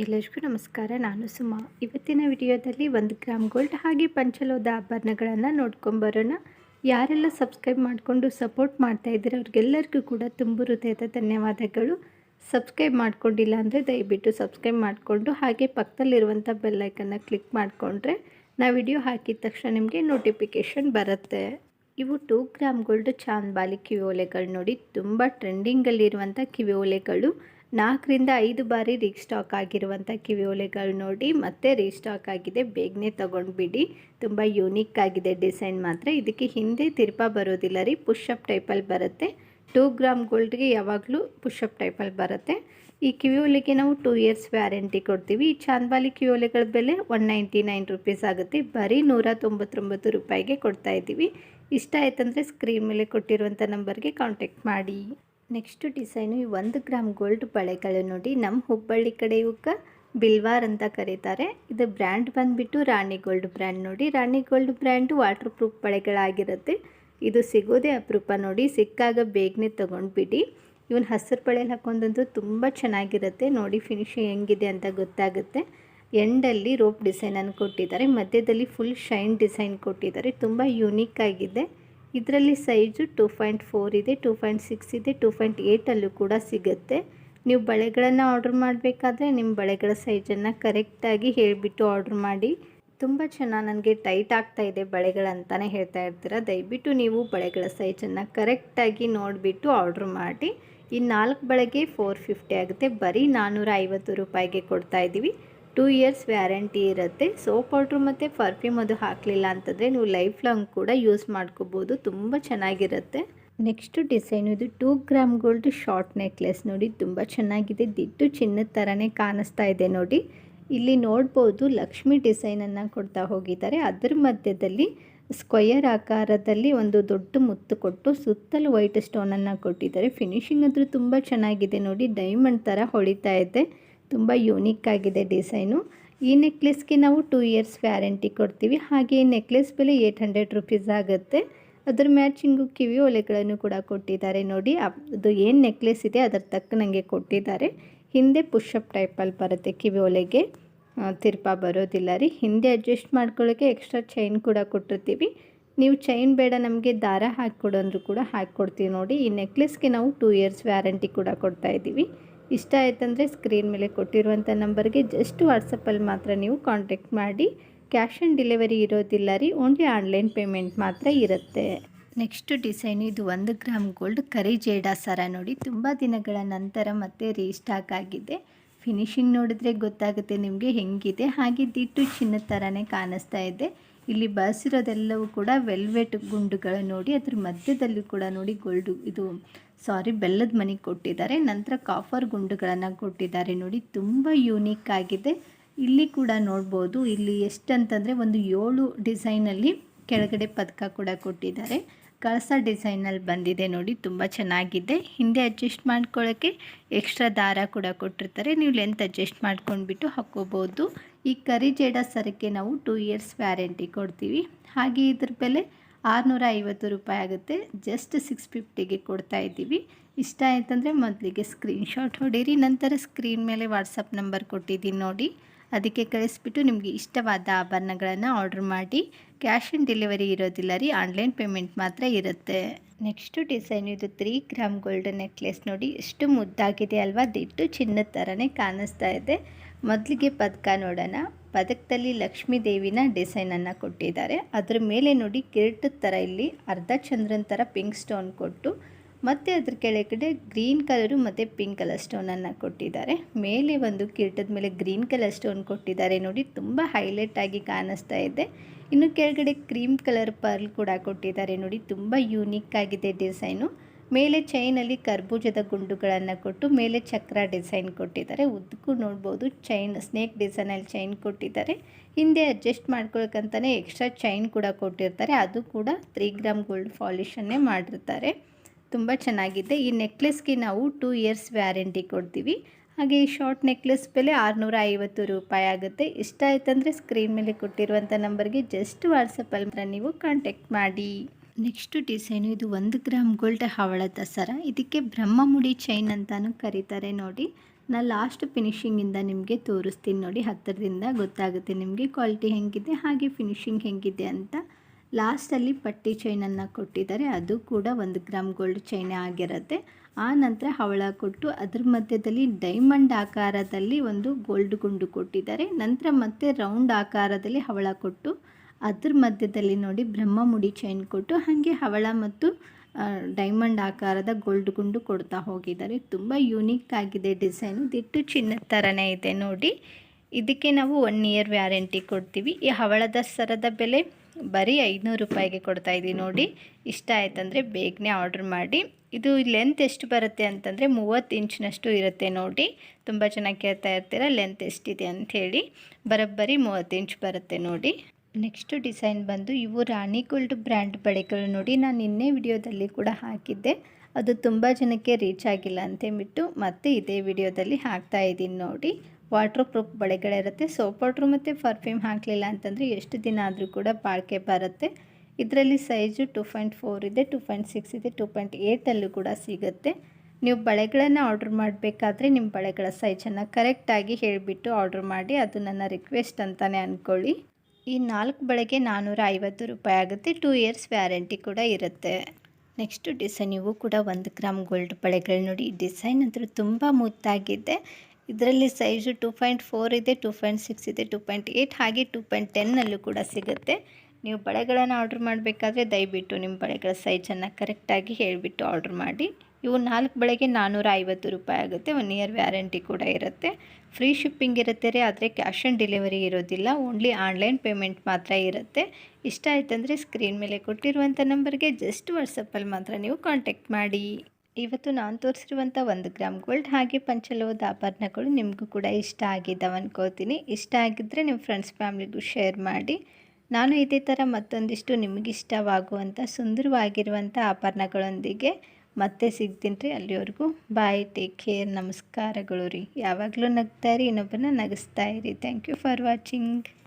ಎಲ್ಲರಿಗೂ ನಮಸ್ಕಾರ, ನಾನು ಸುಮಾ. ಇವತ್ತಿನ ವಿಡಿಯೋದಲ್ಲಿ ಒಂದು ಗ್ರಾಮ್ ಗೋಲ್ಡ್ ಹಾಗೆ ಪಂಚಲೋದ ಆಭರಣಗಳನ್ನು ನೋಡ್ಕೊಂಬರೋಣ ಯಾರೆಲ್ಲ ಸಬ್ಸ್ಕ್ರೈಬ್ ಮಾಡಿಕೊಂಡು ಸಪೋರ್ಟ್ ಮಾಡ್ತಾ ಇದ್ದೀರ, ಅವ್ರಿಗೆಲ್ಲರಿಗೂ ಕೂಡ ತುಂಬ ಹೃದಯದ ಧನ್ಯವಾದಗಳು. ಸಬ್ಸ್ಕ್ರೈಬ್ ಮಾಡ್ಕೊಂಡಿಲ್ಲ ಅಂದರೆ ದಯವಿಟ್ಟು ಸಬ್ಸ್ಕ್ರೈಬ್ ಮಾಡಿಕೊಂಡು ಹಾಗೆ ಪಕ್ಕದಲ್ಲಿರುವಂಥ ಬೆಲ್ಲೈಕನ್ನು ಕ್ಲಿಕ್ ಮಾಡಿಕೊಂಡ್ರೆ ನಾ ವಿಡಿಯೋ ಹಾಕಿದ ತಕ್ಷಣ ನಿಮಗೆ ನೋಟಿಫಿಕೇಷನ್ ಬರುತ್ತೆ. ಇವು ಟೂ ಗ್ರಾಮ್ ಗೋಲ್ಡ್ ಚಾಂದ್ಬಾಲಿ ಕಿವಿ ಓಲೆಗಳು ನೋಡಿ, ತುಂಬ ಟ್ರೆಂಡಿಂಗಲ್ಲಿರುವಂಥ ಕಿವಿ ಓಲೆಗಳು. ನಾಲ್ಕರಿಂದ ಐದು ಬಾರಿ ರೀಸ್ಟಾಕ್ ಆಗಿರುವಂಥ ಕಿವಿ ಒಲೆಗಳು ನೋಡಿ, ಮತ್ತೆ ರೀಸ್ಟಾಕ್ ಆಗಿದೆ. ಬೇಗನೆ ತೊಗೊಂಡ್ಬಿಡಿ. ತುಂಬ ಯೂನಿಕ್ ಆಗಿದೆ ಡಿಸೈನ್ ಮಾತ್ರ. ಇದಕ್ಕೆ ಹಿಂದೆ ತಿರ್ಪಾ ಬರೋದಿಲ್ಲ ರೀ. ಪುಷಪ್ ಟೈಪಲ್ಲಿ ಬರುತ್ತೆ. ಟೂ ಗ್ರಾಮ್ ಗೋಲ್ಡ್ಗೆ ಯಾವಾಗಲೂ ಪುಷಪ್ ಟೈಪಲ್ಲಿ ಬರುತ್ತೆ. ಈ ಕಿವಿ ಒಲೆಗೆ ನಾವು ಟೂ ಇಯರ್ಸ್ ವ್ಯಾರಂಟಿ ಕೊಡ್ತೀವಿ. ಈ ಚಾಂದ್ಬಾಲಿ ಕಿವಿ ಓಲೆಗಳ ಬೆಲೆ ಒನ್ ನೈಂಟಿ ನೈನ್ ರುಪೀಸ್ ಆಗುತ್ತೆ. ಬರೀ ನೂರ ತೊಂಬತ್ತೊಂಬತ್ತು ರೂಪಾಯಿಗೆ ಕೊಡ್ತಾ ಇದ್ದೀವಿ. ಇಷ್ಟ ಆಯ್ತಂದರೆ ಸ್ಕ್ರೀನ್ ಮೇಲೆ ಕೊಟ್ಟಿರುವಂಥ ನಂಬರ್ಗೆ ಕಾಂಟ್ಯಾಕ್ಟ್ ಮಾಡಿ. ನೆಕ್ಸ್ಟ್ ಡಿಸೈನು ಈ ಒಂದು ಗ್ರಾಮ್ ಗೋಲ್ಡ್ ಬಳೆಗಳು ನೋಡಿ ನಮ್ಮ ಹುಬ್ಬಳ್ಳಿ ಕಡೆ ಇವಕ್ಕೆ ಬಿಲ್ವಾರ್ ಅಂತ ಕರೀತಾರೆ. ಇದು ಬ್ರ್ಯಾಂಡ್ ಬಂದುಬಿಟ್ಟು ರಾಣಿ ಗೋಲ್ಡ್ ಬ್ರ್ಯಾಂಡ್ ನೋಡಿ. Rani gold brand water proof ಬಳೆಗಳಾಗಿರುತ್ತೆ. ಇದು ಸಿಗೋದೇ ಅಪರೂಪ ನೋಡಿ. ಸಿಕ್ಕಾಗ ಬೇಗನೆ ತೊಗೊಂಡ್ಬಿಡಿ. ಇವನ್ ಹಸಿರು ಬಳೆಯಲ್ಲಿ ಹಾಕೊಂಡಂತೂ ತುಂಬ ಚೆನ್ನಾಗಿರುತ್ತೆ. ನೋಡಿ ಫಿನಿಶಿಂಗ್ ಹೆಂಗಿದೆ ಅಂತ ಗೊತ್ತಾಗುತ್ತೆ. ಎಂಡಲ್ಲಿ ರೋಪ್ ಡಿಸೈನನ್ನು ಕೊಟ್ಟಿದ್ದಾರೆ. ಮಧ್ಯದಲ್ಲಿ ಫುಲ್ ಶೈನ್ ಡಿಸೈನ್ ಕೊಟ್ಟಿದ್ದಾರೆ. ತುಂಬ ಯೂನಿಕ್ ಆಗಿದೆ. ಇದರಲ್ಲಿ ಸೈಜು ಟೂ ಪಾಯಿಂಟ್ ಫೋರ್ ಇದೆ ಟೂ ಪಾಯಿಂಟ್ ಸಿಕ್ಸ್ ಇದೆ ಟೂ ಪಾಯಿಂಟ್ ಏಯ್ಟಲ್ಲೂ ಕೂಡ ಸಿಗುತ್ತೆ. ನೀವು ಬಳೆಗಳನ್ನು ಆರ್ಡ್ರ್ ಮಾಡಬೇಕಾದ್ರೆ ನಿಮ್ಮ ಬಳೆಗಳ ಸೈಜನ್ನು ಕರೆಕ್ಟಾಗಿ ಹೇಳಿಬಿಟ್ಟು ಆರ್ಡ್ರ್ ಮಾಡಿ. ತುಂಬ ಚೆನ್ನಾಗಿ ನನಗೆ ಟೈಟ್ ಆಗ್ತಾ ಇದೆ ಬಳೆಗಳಂತಲೇ ಹೇಳ್ತಾ ಇರ್ತೀರ. ದಯವಿಟ್ಟು ನೀವು ಬಳೆಗಳ ಸೈಜನ್ನು ಕರೆಕ್ಟಾಗಿ ನೋಡಿಬಿಟ್ಟು ಆರ್ಡ್ರ್ ಮಾಡಿ. ಈ ನಾಲ್ಕು ಬಳೆಗೆ ಫೋರ್ ಫಿಫ್ಟಿ ಆಗುತ್ತೆ. ಬರೀ ನಾನ್ನೂರ ಐವತ್ತು ರೂಪಾಯಿಗೆ ಕೊಡ್ತಾ ಇದ್ದೀವಿ ಟೂ ಇಯರ್ಸ್ ವ್ಯಾರಂಟಿ ಇರುತ್ತೆ. ಸೋಪ್ ಪೌಡ್ರು ಮತ್ತು ಪರ್ಫ್ಯೂಮ್ ಅದು ಹಾಕಲಿಲ್ಲ ಅಂತಂದರೆ ನೀವು ಲೈಫ್ ಲಾಂಗ್ ಕೂಡ ಯೂಸ್ ಮಾಡ್ಕೋಬೋದು. ತುಂಬ ಚೆನ್ನಾಗಿರುತ್ತೆ. ನೆಕ್ಸ್ಟ್ ಡಿಸೈನ್ ಇದು two gram gold short necklace ನೋಡಿ, ತುಂಬ ಚೆನ್ನಾಗಿದೆ. ದಿಟ್ಟು ಚಿನ್ನದ ಥರನೇ ಕಾಣಿಸ್ತಾ ಇದೆ ನೋಡಿ. ಇಲ್ಲಿ ನೋಡ್ಬೋದು ಲಕ್ಷ್ಮಿ ಡಿಸೈನನ್ನು ಕೊಡ್ತಾ ಹೋಗಿದ್ದಾರೆ. ಅದರ ಮಧ್ಯದಲ್ಲಿ ಸ್ಕ್ವಯರ್ ಆಕಾರದಲ್ಲಿ ಒಂದು ದೊಡ್ಡ ಮುತ್ತು ಕೊಟ್ಟು ಸುತ್ತಲೂ ವೈಟ್ ಸ್ಟೋನನ್ನು ಕೊಟ್ಟಿದ್ದಾರೆ. ಫಿನಿಶಿಂಗ್ ಆದರೂ ತುಂಬ ಚೆನ್ನಾಗಿದೆ ನೋಡಿ. ಡೈಮಂಡ್ ಥರ ಹೊಳಿತಾ ಇದೆ. ತುಂಬ ಯೂನಿಕ್ ಆಗಿದೆ ಡಿಸೈನು. ಈ ನೆಕ್ಲೆಸ್ಗೆ ನಾವು ಟೂ ಇಯರ್ಸ್ ವ್ಯಾರಂಟಿ ಕೊಡ್ತೀವಿ. ಹಾಗೆ ಈ ನೆಕ್ಲೆಸ್ ಬೆಲೆ ಏಯ್ಟ್ ಹಂಡ್ರೆಡ್ ರುಪೀಸ್ ಆಗುತ್ತೆ. ಅದರ ಮ್ಯಾಚಿಂಗು ಕಿವಿ ಒಲೆಗಳನ್ನು ಕೂಡ ಕೊಟ್ಟಿದ್ದಾರೆ ನೋಡಿ. ಅದು ಏನು ನೆಕ್ಲೆಸ್ ಇದೆ ಅದರ ತಕ್ಕನಂಗೆ ಕೊಟ್ಟಿದ್ದಾರೆ. ಹಿಂದೆ ಪುಷಪ್ ಟೈಪಲ್ಲಿ ಬರುತ್ತೆ ಕಿವಿ ಒಲೆಗೆ. ತಿರ್ಪ ಬರೋದಿಲ್ಲ ರೀ. ಹಿಂದೆ ಅಡ್ಜಸ್ಟ್ ಮಾಡ್ಕೊಳ್ಳೋಕ್ಕೆ ಎಕ್ಸ್ಟ್ರಾ ಚೈನ್ ಕೂಡ ಕೊಟ್ಟಿರ್ತೀವಿ. ನೀವು ಚೈನ್ ಬೇಡ, ನಮಗೆ ದಾರ ಹಾಕಿಕೊಡೋಂದ್ರು ಕೂಡ ಹಾಕಿಕೊಡ್ತೀವಿ ನೋಡಿ. ಈ ನೆಕ್ಲೆಸ್ಗೆ ನಾವು ಟೂ ಇಯರ್ಸ್ ವ್ಯಾರಂಟಿ ಕೂಡ ಕೊಡ್ತಾ ಇದ್ದೀವಿ. ಇಷ್ಟ ಆಯ್ತಂದರೆ ಸ್ಕ್ರೀನ್ ಮೇಲೆ ಕೊಟ್ಟಿರುವಂಥ ನಂಬರ್ಗೆ ಜಸ್ಟ್ ವಾಟ್ಸಪ್ಪಲ್ಲಿ ಮಾತ್ರ ನೀವು ಕಾಂಟ್ಯಾಕ್ಟ್ ಮಾಡಿ. ಕ್ಯಾಶ್ ಆನ್ ಡೆಲಿವರಿ ಇರೋದಿಲ್ಲ ರೀ ಓನ್ಲಿ ಆನ್ಲೈನ್ ಪೇಮೆಂಟ್ ಮಾತ್ರ ಇರುತ್ತೆ. ನೆಕ್ಸ್ಟ್ ಡಿಸೈನ್ ಇದು ಒಂದು ಗ್ರಾಮ್ ಗೋಲ್ಡ್ ಕರಿ ಜೇಡ ಸರ ನೋಡಿ, ತುಂಬ ದಿನಗಳ ನಂತರ ಮತ್ತೆ ರೀಸ್ಟಾಕ್ ಆಗಿದೆ. ಫಿನಿಶಿಂಗ್ ನೋಡಿದ್ರೆ ಗೊತ್ತಾಗುತ್ತೆ ನಿಮಗೆ ಹೆಂಗಿದೆ. ಹಾಗೆ ದಿಟ್ಟು ಚಿನ್ನದ ಥರನೇ ಕಾಣಿಸ್ತಾ ಇದೆ. ಇಲ್ಲಿ ಬಳಸಿರೋದೆಲ್ಲವೂ ಕೂಡ ವೆಲ್ವೆಟ್ ಗುಂಡುಗಳು ನೋಡಿ, ಅದ್ರ ಮಧ್ಯದಲ್ಲಿ ಕೂಡ ನೋಡಿ ಗೋಲ್ಡು ಇದು ಸಾರಿ, ಬೆಲ್ಲದ ಮನೆ ಕೊಟ್ಟಿದ್ದಾರೆ. ನಂತರ ಕಾಫರ್ ಗುಂಡುಗಳನ್ನು ಕೊಟ್ಟಿದ್ದಾರೆ. ನೋಡಿ, ತುಂಬ ಯೂನಿಕ್ ಆಗಿದೆ. ಇಲ್ಲಿ ಕೂಡ ನೋಡ್ಬೋದು. ಇಲ್ಲಿ ಎಷ್ಟಂತಂದರೆ ಒಂದು ಏಳು ಡಿಸೈನಲ್ಲಿ ಕೆಳಗಡೆ ಪದಕ ಕೂಡ ಕೊಟ್ಟಿದ್ದಾರೆ. ಕಳಸ ಡಿಸೈನಲ್ಲಿ ಬಂದಿದೆ ನೋಡಿ, ತುಂಬ ಚೆನ್ನಾಗಿದೆ. ಹಿಂದೆ ಅಡ್ಜಸ್ಟ್ ಮಾಡ್ಕೊಳ್ಳೋಕ್ಕೆ ಎಕ್ಸ್ಟ್ರಾ ದಾರ ಕೂಡ ಕೊಟ್ಟಿರ್ತಾರೆ. ನೀವು ಲೆಂತ್ ಅಡ್ಜಸ್ಟ್ ಮಾಡ್ಕೊಂಡ್ಬಿಟ್ಟು ಹಾಕ್ಕೋಬೋದು. ಈ ಕರಿ ಜೇಡ ಸರಕ್ಕೆ ನಾವು ಟೂ ಇಯರ್ಸ್ ವ್ಯಾರಂಟಿ ಕೊಡ್ತೀವಿ. ಹಾಗೆ ಇದ್ರ ಬೆಲೆ ಆರುನೂರ ಐವತ್ತು ರೂಪಾಯಿ ಆಗುತ್ತೆ. ಜಸ್ಟ್ ಸಿಕ್ಸ್ ಫಿಫ್ಟಿಗೆ ಕೊಡ್ತಾ ಇದ್ದೀವಿ. ಇಷ್ಟ ಆಯ್ತಂದರೆ ಮೊದಲಿಗೆ ಸ್ಕ್ರೀನ್ಶಾಟ್ ಹೊಡೀರಿ. ನಂತರ ಸ್ಕ್ರೀನ್ ಮೇಲೆ ವಾಟ್ಸಪ್ ನಂಬರ್ ಕೊಟ್ಟಿದ್ದೀನಿ ನೋಡಿ. ಅದಕ್ಕೆ ಕಳಿಸ್ಬಿಟ್ಟು ನಿಮಗೆ ಇಷ್ಟವಾದ ಆಭರಣಗಳನ್ನು ಆರ್ಡ್ರ್ ಮಾಡಿ. ಕ್ಯಾಶ್ ಆನ್ ಡೆಲಿವರಿ ಇರೋದಿಲ್ಲ ರೀ, ಆನ್ಲೈನ್ ಪೇಮೆಂಟ್ ಮಾತ್ರ ಇರುತ್ತೆ. ನೆಕ್ಸ್ಟು ಡಿಸೈನ್ ಇದು ತ್ರೀ ಗ್ರಾಮ್ ಗೋಲ್ಡನ್ ನೆಕ್ಲೆಸ್ ನೋಡಿ. ಎಷ್ಟು ಮುದ್ದಾಗಿದೆ ಅಲ್ವಾ, ದಿಟ್ಟು ಚಿನ್ನದ ಥರನೇ ಕಾಣಿಸ್ತಾ ಇದೆ. ಮೊದಲಿಗೆ ಪದಕ ನೋಡೋಣ. ಪದಕದಲ್ಲಿ ಲಕ್ಷ್ಮೀ ದೇವಿನ ಡಿಸೈನನ್ನು ಕೊಟ್ಟಿದ್ದಾರೆ. ಅದ್ರ ಮೇಲೆ ನೋಡಿ ಕಿರೀಟದ ಥರ ಇಲ್ಲಿ ಅರ್ಧ ಚಂದ್ರನ ಥರ ಪಿಂಕ್ ಸ್ಟೋನ್ ಕೊಟ್ಟು, ಮತ್ತು ಅದ್ರ ಕೆಳಗಡೆ ಗ್ರೀನ್ ಕಲರು ಮತ್ತು ಪಿಂಕ್ ಕಲರ್ ಸ್ಟೋನನ್ನು ಕೊಟ್ಟಿದ್ದಾರೆ. ಮೇಲೆ ಒಂದು ಕಿರೀಟದ ಮೇಲೆ ಗ್ರೀನ್ ಕಲರ್ ಸ್ಟೋನ್ ಕೊಟ್ಟಿದ್ದಾರೆ ನೋಡಿ, ತುಂಬ ಹೈಲೈಟ್ ಆಗಿ ಕಾಣಿಸ್ತಾ ಇದೆ. ಇನ್ನು ಕೆಳಗಡೆ ಕ್ರೀಮ್ ಕಲರ್ ಪರ್ಲ್ ಕೂಡ ಕೊಟ್ಟಿದ್ದಾರೆ ನೋಡಿ, ತುಂಬ ಯೂನಿಕ್ ಆಗಿದೆ ಡಿಸೈನು. ಮೇಲೆ ಚೈನಲ್ಲಿ ಕರ್ಬೂಜದ ಗುಂಡುಗಳನ್ನು ಕೊಟ್ಟು ಮೇಲೆ ಚಕ್ರ ಡಿಸೈನ್ ಕೊಟ್ಟಿದ್ದಾರೆ. ಉದ್ದಕ್ಕೂ ನೋಡ್ಬೋದು ಚೈನ್ ಸ್ನೇಕ್ ಡಿಸೈನಲ್ಲಿ ಚೈನ್ ಕೊಟ್ಟಿದ್ದಾರೆ. ಹಿಂದೆ ಅಡ್ಜಸ್ಟ್ ಮಾಡ್ಕೊಳಕ್ಕಂತಲೇ ಎಕ್ಸ್ಟ್ರಾ ಚೈನ್ ಕೂಡ ಕೊಟ್ಟಿರ್ತಾರೆ. ಅದು ಕೂಡ ತ್ರೀ ಗ್ರಾಮ್ ಗೋಲ್ಡ್ ಫಾಲಿಶನ್ನೇ ಮಾಡಿರ್ತಾರೆ. ತುಂಬ ಚೆನ್ನಾಗಿದೆ. ಈ ನೆಕ್ಲೆಸ್ಗೆ ನಾವು ಟೂ ಇಯರ್ಸ್ ವ್ಯಾರಂಟಿ ಕೊಡ್ತೀವಿ. ಹಾಗೆ ಈ ಶಾರ್ಟ್ ನೆಕ್ಲೆಸ್ ಬೆಲೆ ಆರುನೂರ ಐವತ್ತು ರೂಪಾಯಿ ಆಗುತ್ತೆ. ಇಷ್ಟ ಆಯ್ತಂದರೆ ಸ್ಕ್ರೀನ್ ಮೇಲೆ ಕೊಟ್ಟಿರುವಂಥ ನಂಬರ್ಗೆ ಜಸ್ಟ್ ವಾಟ್ಸಪ್ಪಲ್ಲಿ ನೀವು ಕಾಂಟ್ಯಾಕ್ಟ್ ಮಾಡಿ. ನೆಕ್ಸ್ಟ್ ಡಿಸೈನು ಇದು ಒಂದು ಗ್ರಾಮ್ ಗೋಲ್ಡ್ ಹವಳದ ಸರ ಇದಕ್ಕೆ ಬ್ರಹ್ಮಮುಡಿ ಚೈನ್ ಅಂತಲೂ ಕರೀತಾರೆ ನೋಡಿ. ನಾನು ಲಾಸ್ಟ್ ಫಿನಿಷಿಂಗಿಂದ ನಿಮಗೆ ತೋರಿಸ್ತೀನಿ ನೋಡಿ. ಹತ್ತಿರದಿಂದ ಗೊತ್ತಾಗುತ್ತೆ ನಿಮಗೆ ಕ್ವಾಲಿಟಿ ಹೆಂಗಿದೆ, ಹಾಗೆ ಫಿನಿಶಿಂಗ್ ಹೆಂಗಿದೆ ಅಂತ. ಲಾಸ್ಟಲ್ಲಿ ಪಟ್ಟಿ ಚೈನನ್ನು ಕೊಟ್ಟಿದ್ದಾರೆ. ಅದು ಕೂಡ ಒಂದು ಗ್ರಾಮ್ ಗೋಲ್ಡ್ ಚೈನೇ ಆಗಿರುತ್ತೆ. ಆ ನಂತರ ಹವಳ ಕೊಟ್ಟು ಅದ್ರ ಮಧ್ಯದಲ್ಲಿ ಡೈಮಂಡ್ ಆಕಾರದಲ್ಲಿ ಒಂದು ಗೋಲ್ಡ್ ಗುಂಡು ಕೊಟ್ಟಿದ್ದಾರೆ. ನಂತರ ಮತ್ತೆ ರೌಂಡ್ ಆಕಾರದಲ್ಲಿ ಹವಳ ಕೊಟ್ಟು ಅದ್ರ ಮಧ್ಯದಲ್ಲಿ ನೋಡಿ ಬ್ರಹ್ಮಮುಡಿ ಚೈನ್ ಕೊಟ್ಟು ಹಾಗೆ ಹವಳ ಮತ್ತು ಡೈಮಂಡ್ ಆಕಾರದ ಗೋಲ್ಡ್ ಗುಂಡು ಕೊಡ್ತಾ ಹೋಗಿದ್ದಾರೆ. ತುಂಬ ಯೂನಿಕ್ ಆಗಿದೆ ಡಿಸೈನ್ ದಿಟ್ಟು ಚಿನ್ನದ ಥರನೇ ಇದೆ ನೋಡಿ. ಇದಕ್ಕೆ ನಾವು ಒನ್ ಇಯರ್ ವ್ಯಾರಂಟಿ ಕೊಡ್ತೀವಿ. ಈ ಹವಳದ ಸರದ ಬೆಲೆ ಬರೀ ಐದುನೂರು ರೂಪಾಯಿಗೆ ಕೊಡ್ತಾ ಇದ್ದೀವಿ ನೋಡಿ. ಇಷ್ಟ ಆಯ್ತಂದರೆ ಬೇಗನೆ ಆರ್ಡ್ರ್ ಮಾಡಿ. ಇದು ಲೆಂತ್ ಎಷ್ಟು ಬರುತ್ತೆ ಅಂತಂದರೆ ಮೂವತ್ತು ಇಂಚಿನಷ್ಟು ಇರುತ್ತೆ ನೋಡಿ. ತುಂಬ ಚೆನ್ನಾಗಿ ಕೇಳ್ತಾ ಇರ್ತೀರ ಲೆಂತ್ ಎಷ್ಟಿದೆ ಅಂಥೇಳಿ ಬರೋಬ್ಬರಿ ಮೂವತ್ತು ಇಂಚ್ ಬರುತ್ತೆ ನೋಡಿ. ನೆಕ್ಸ್ಟ್ ಡಿಸೈನ್ ಬಂದು ಇವು ರಾಣಿ ಗೋಲ್ಡ್ ಬ್ರ್ಯಾಂಡ್ ಬಳೆಗಳು ನೋಡಿ, ನಾನು ನಿನ್ನೆ ವಿಡಿಯೋದಲ್ಲಿ ಕೂಡ ಹಾಕಿದ್ದೆ. ಅದು ತುಂಬ ಜನಕ್ಕೆ ರೀಚ್ ಆಗಿಲ್ಲ ಅಂತೇಳ್ಬಿಟ್ಟು ಮತ್ತೆ ಇದೇ ವಿಡಿಯೋದಲ್ಲಿ ಹಾಕ್ತಾ ಇದ್ದೀನಿ ನೋಡಿ. ವಾಟ್ರ್ ಪ್ರೂಫ್ ಬಳೆಗಳಿರುತ್ತೆ. ಸೋಪ್ ಪೌಡ್ರು ಮತ್ತು ಪರ್ಫ್ಯೂಮ್ ಹಾಕಲಿಲ್ಲ ಅಂತಂದರೆ ಎಷ್ಟು ದಿನ ಆದರೂ ಕೂಡ ಬಾಳಿಕೆ ಬರುತ್ತೆ. ಇದರಲ್ಲಿ ಸೈಜು ಟು ಪಾಯಿಂಟ್ ಫೋರ್ ಇದೆ ಟು ಪಾಯಿಂಟ್ ಸಿಕ್ಸ್ ಇದೆ ಟು ಪಾಯಿಂಟ್ ಏಯ್ಟಲ್ಲೂ ಕೂಡ ಸಿಗುತ್ತೆ. ನೀವು ಬಳೆಗಳನ್ನು ಆರ್ಡ್ರ್ ಮಾಡಬೇಕಾದ್ರೆ ನಿಮ್ಮ ಬಳೆಗಳ ಸೈಜನ್ನು ಕರೆಕ್ಟಾಗಿ ಹೇಳಿಬಿಟ್ಟು ಆರ್ಡ್ರ್ ಮಾಡಿ, ಅದು ನನ್ನ ರಿಕ್ವೆಸ್ಟ್ ಅಂತಲೇ ಅಂದ್ಕೊಳ್ಳಿ ಈ ನಾಲ್ಕು ಬಳೆಗೆ ನಾನ್ನೂರ ಐವತ್ತು ರೂಪಾಯಿ ಆಗುತ್ತೆ. ಟೂ ಇಯರ್ಸ್ ವ್ಯಾರಂಟಿ ಕೂಡ ಇರುತ್ತೆ. ನೆಕ್ಸ್ಟು ಡಿಸೈನ್ ಇವು ಕೂಡ ಒಂದು ಗ್ರಾಮ್ ಗೋಲ್ಡ್ ಬಳೆಗಳು ನೋಡಿ. ಈ ಡಿಸೈನ್ ಅಂತೂ ತುಂಬ ಮುತ್ತಾಗಿದೆ ಇದರಲ್ಲಿ ಸೈಜು ಟೂ ಪಾಯಿಂಟ್ ಫೋರ್ ಇದೆ ಟೂ ಪಾಯಿಂಟ್ ಸಿಕ್ಸ್ ಇದೆ ಟೂ ಪಾಯಿಂಟ್ ಏಯ್ಟ್ ಹಾಗೆ ಟೂ ಪಾಯಿಂಟ್ ಟೆನ್ನಲ್ಲೂ ಕೂಡ ಸಿಗುತ್ತೆ. ನೀವು ಬಳೆಗಳನ್ನು ಆರ್ಡ್ರ್ ಮಾಡಬೇಕಾದ್ರೆ ದಯವಿಟ್ಟು ನಿಮ್ಮ ಬಳೆಗಳ ಸೈಜನ್ನು ಕರೆಕ್ಟಾಗಿ ಹೇಳಿಬಿಟ್ಟು ಆರ್ಡ್ರ್ ಮಾಡಿ. ಇವು ನಾಲ್ಕು ಬಳೆಗೆ ನಾನ್ನೂರ ಐವತ್ತು ರೂಪಾಯಿ ಆಗುತ್ತೆ. ಒನ್ ಇಯರ್ ವ್ಯಾರಂಟಿ ಕೂಡ ಇರುತ್ತೆ. ಫ್ರೀ ಶಿಪ್ಪಿಂಗ್ ಇರುತ್ತೆ ರೀ, ಆದರೆ ಕ್ಯಾಶ್ ಆನ್ ಡೆಲಿವರಿ ಇರೋದಿಲ್ಲ. ಓನ್ಲಿ ಆನ್ಲೈನ್ ಪೇಮೆಂಟ್ ಮಾತ್ರ ಇರುತ್ತೆ. ಇಷ್ಟ ಆಯ್ತಂದರೆ ಸ್ಕ್ರೀನ್ ಮೇಲೆ ಕೊಟ್ಟಿರುವಂಥ ನಂಬರ್ಗೆ ಜಸ್ಟ್ ವಾಟ್ಸಪ್ಪಲ್ಲಿ ಮಾತ್ರ ನೀವು ಕಾಂಟ್ಯಾಕ್ಟ್ ಮಾಡಿ. ಇವತ್ತು ನಾನು ತೋರಿಸಿರುವಂಥ ಒಂದು ಗ್ರಾಮ್ ಗೋಲ್ಡ್ ಹಾಗೆ ಪಂಚಲೋದ ಆಭರಣಗಳು ನಿಮಗೂ ಕೂಡ ಇಷ್ಟ ಆಗಿದ್ದಾವೆ ಅನ್ಕೋತೀನಿ. ಇಷ್ಟ ಆಗಿದ್ದರೆ ನಿಮ್ಮ ಫ್ರೆಂಡ್ಸ್, ಫ್ಯಾಮ್ಲಿಗೂ ಶೇರ್ ಮಾಡಿ. ನಾನು ಇದೇ ಥರ ಮತ್ತೊಂದಿಷ್ಟು ನಿಮಗಿಷ್ಟವಾಗುವಂಥ ಸುಂದರವಾಗಿರುವಂಥ ಆಭರಣಗಳೊಂದಿಗೆ ಮತ್ತೆ ಸಿಗ್ತೀನಿ ರೀ ಅಲ್ಲಿವರೆಗೂ. ಬಾಯ್ ಟೇಕ್ ಕೇರ್ ನಮಸ್ಕಾರಗಳು ರೀ. ಯಾವಾಗಲೂ ನಗ್ತಾ ಇರಿ ಇನ್ನೊಬ್ಬನ ನಗಿಸ್ತಾ ಇರಿ. Thank you for watching